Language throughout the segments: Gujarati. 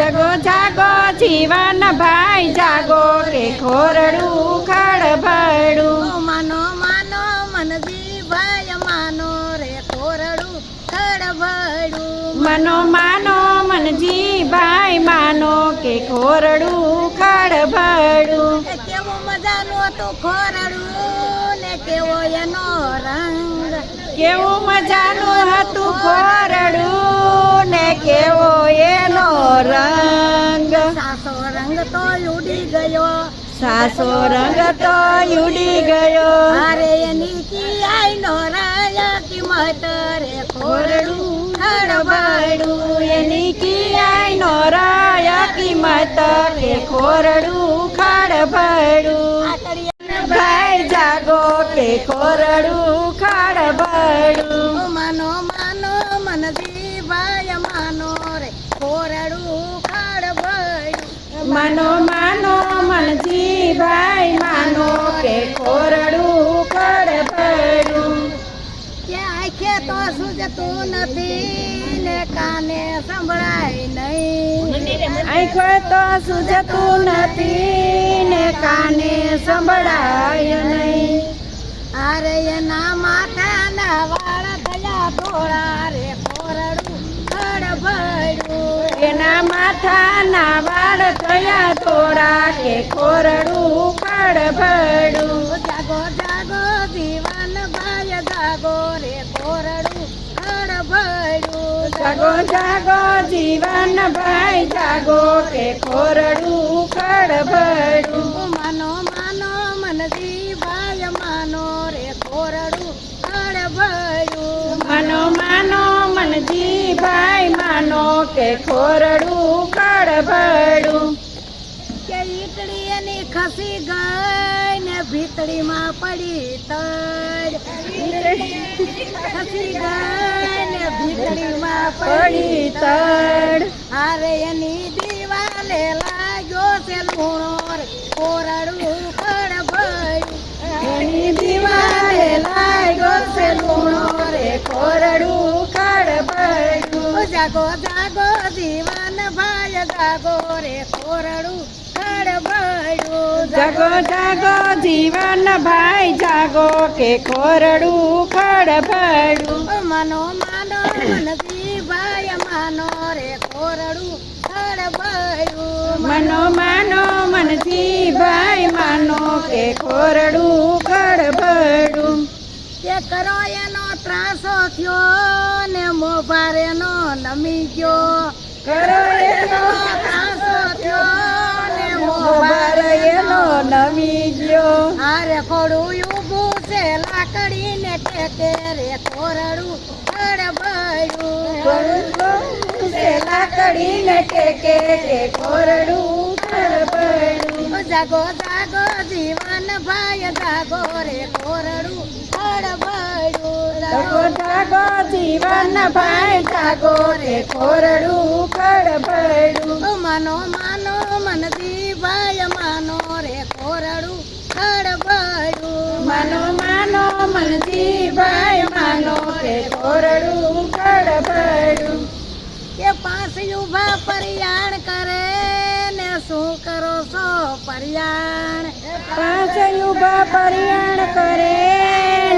જગો જાગો જીવન ભાઈ જાગો કે ખોરડું ખડભડું માનો માનો મનજી ભાઈ માનો રે ખોરડું ખડભડું મનો માનો મનજી ભાઈ માનો કે ખોરડું ખડભડું કેવું મજાનું હતું ખોરડું? કેવો એનો રંગ? કેવું મજાનું હતું ખોરડું ને કેવો એનો રંગ? સાસો રંગ તો ઉડી ગયો. સાસો રંગ તો ઉડી ગયો. અરે એની કિયાઈ નો રાયા કિંમત રે ખોરડું ખડભડું એની કિયાય નો રાય કિંમત રે ખોરડું ભાઈ કે ખોરડું ખડભડું માનો માનો મનજી ભાઈ માનો રે ખોરડું ખાડબડું માનો માનો મનજી ભાઈ માનો કે ખોરડું ખાડબડું કે આંખે તો સૂજતું નથી ને કાને સંભળાય નહીં. આંખો તો સુજતું નથી કાને સંભળાય નહીં. અરે એના માથાના વાળ થયા ધોળા રે ખોરડું ખડભડું એના માથાના વાળ થયા થોડા કે ખોરડું ખડભડું જાગો જાગો દીવાન ભાઈ જાગો રે ખડભડું જાગો જાગો જીવન ભાઈ જાગો કે ખોરડું ખડભડું માનો માનો મનજી ભાઈ માનો રે ખોરડું ખડભડું માનો માનો મનજી ભાઈ માનો કે ખોરડું ખડભડું કે ઈટડી એની ખસી ગઈ ને ભીતડીમાં પડી તડ. ભીતળીમાં પડી તડ. અરે એની દીવાલે લાગ્યો છે લૂણો રે કોરડું ખડભડું એની દિવાલે લાગ્યો છે લૂણો રે કોરડું ખડભડું જાગો જાગો દીવાન ભાઈ જાગો રે. ખડભડું જાગો જાગો. જીવન ભાઈ જાગો કે ખોરડું ખડભડું ઓ માનો માનો મનજી ભાઈ માનો રે ખોરડું ખડભડું મનો માનો મનથી ભાઈ માનો કે ખોરડું ખડભડું કે કરો એનો ત્રાસો થયો ને મોભાર એનો નમી ગયો. નમી ગયો હારે ખોડું ઊભું છે લાકડી ને ટેકે રે ખોરડું ખડભડું લાકડીને ટેકે કે ખોરડું ખડભડું ઓ જાગો જાગો જીવન ભાઈ જાગો રે ખોરડું ખડભડું જાગો જાગો જીવન ભાઈ જાગો રે ખોરડું ખડભડું ઓ માનો માનો મનથી ભાઈ માનો રે ખોરડું ખડભડું માનો માનો મનથી ભાઈ માનો કે ઊભા પરિયાણ કરે ને શું કરો છો પરિયાણ? પાંચ ઊભા પરિયાણ કરે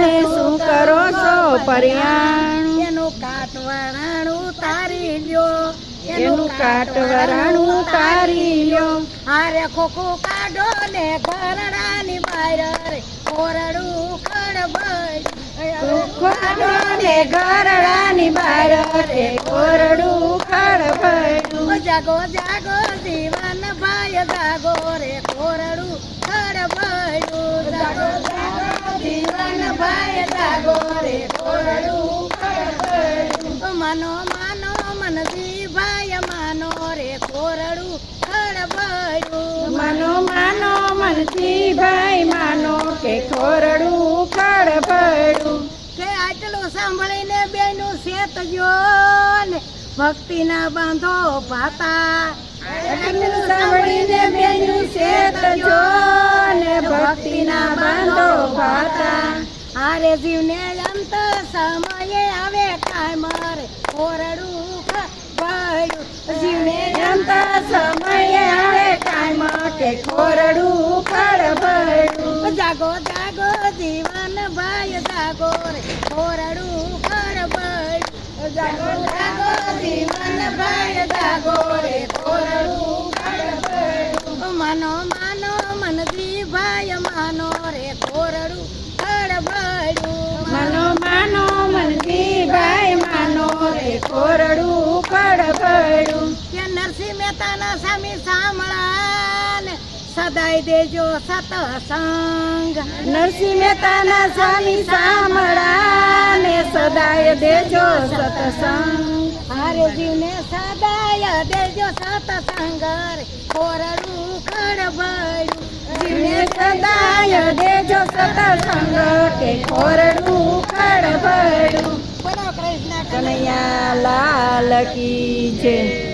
ને શું કરો છો પરિયાણ? એનું કાટ વરાણું તારી લ્યો. એનું કાટ વરાણું તારી લ્યો. હારે ખોખું કાઢો ને ઘરડાની બહાર રે ખોરડું ખડબડ ને ઘરડાની બાર રે ખોરડું ખડભડું જાગો જાગો જીવન ભાઈ જાગો મનજી રે ખોરડું ખડબડું માનો માનો મનથી ભાઈ માનો કે ખોરડું ખડભડું કે આટલું સાંભળીને બેનું શેત જો ને ભક્તિના બાંધો ભાતા. આટલું સાંભળીને બેનું શેત જો ને ભક્તિના બાંધો ભાતા. હારે જીવને અંત સમયે આવે કાય મારે ખોરડું ખડબડું જમતા સમયે આવે ટાઈમ કે ખોરડું ખડબડું જાગો જાગો, જીવન ભાઈ જાગો રે, ખોરડું ખડબડ જાગો જાગો, જીવન ભાઈ જાગો રે, ખોરડું ખડબડ માનો માનો મનજી ભાઈ માનો રે, ખોરડું ખડબડું માનો માનો મનજી ભાઈ માનો રે, ખોરડું ખડબડું કે નરસિંહ મહેતાના સ્વામી સાંભળાને સદાય દેજો સતસંગ નરસિંહ મહેતાના સ્વામી સામળા ને સદાય દેજો સતસંગ હારે જીવને સદાય દેજો સતસંગ કોરડું ખોરડું જીને સદાય દેજો સતસંગ કે કોરડું બોલો કૃષ્ણ કનૈયા લાલ કી જય.